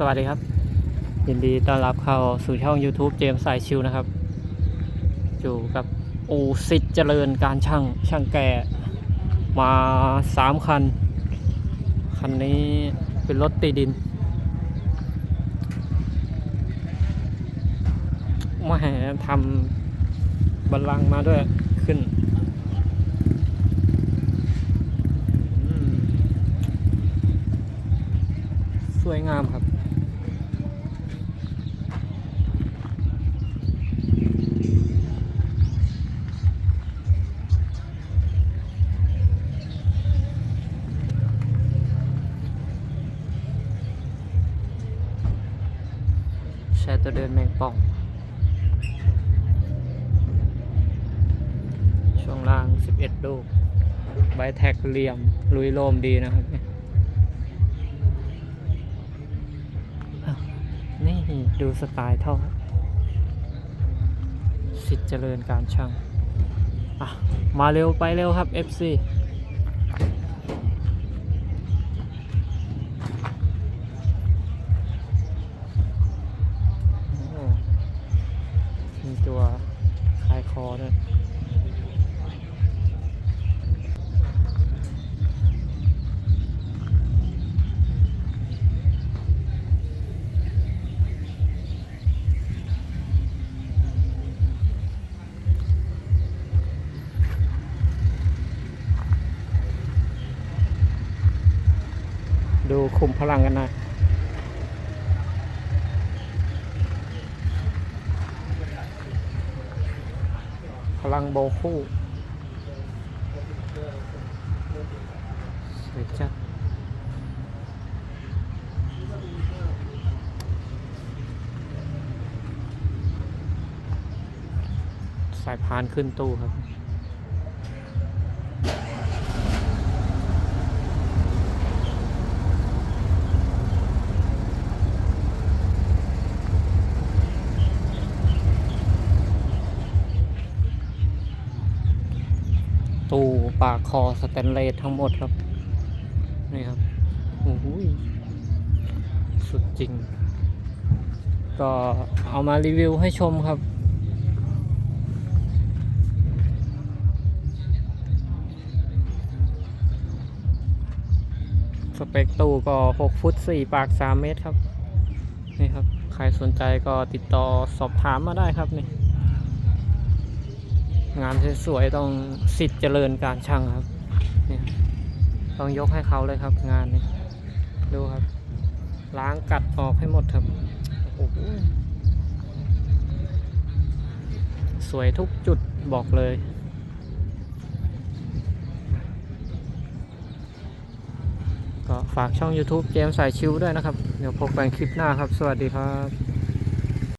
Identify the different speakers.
Speaker 1: สวัสดีครับ ยินดีต้อนรับเข้าสู่ช่อง YouTube เจมส์สายชิวนะครับ อยู่กับอูสิทธิ์เจริญการช่างช่างแก่มาสามคัน คันนี้เป็นรถตีดินมาแห่ทำบัลลังก์มาด้วยขึ้นสวยงามครับ ช้ตัวเดินแมงป่อง ช่วงล่าง 11 ลูก ใบแท็กเหลี่ยม ลุยโลมดีนะครับเนี่ยนี่ดูสไตล์ท่อสิทธิ์เจริญการช่าง มาเร็วไปเร็วครับ FC มีตัวคลายคอด้วยดูคุมพลังกันหน่อย พลังโบคู่สวยจัดสายพานขึ้นตู้ครับ ตูปากคอสแตนเลสทั้งหมดครับ นี่ครับโอ้โหยสุดจริง ก็เอามารีวิวให้ชมครับ สเปคตูก็ 6 ฟุต 4 ปาก 3 เมตรครับ นี่ครับ ใครสนใจก็ติดต่อสอบถามมาได้ครับนี่ งานสวยๆต้องสิทธิ์เจริญการช่างครับเนี่ยต้องยกให้เขาเลยครับงานนี้ดูครับ ล้างกัดออกให้หมดครับโอ้โหสวยทุกจุดบอกเลยก็ฝากช่อง YouTube เจมส์สายชิวด้วยนะครับ เดี๋ยวพบกันคลิปหน้าครับ สวัสดีครับ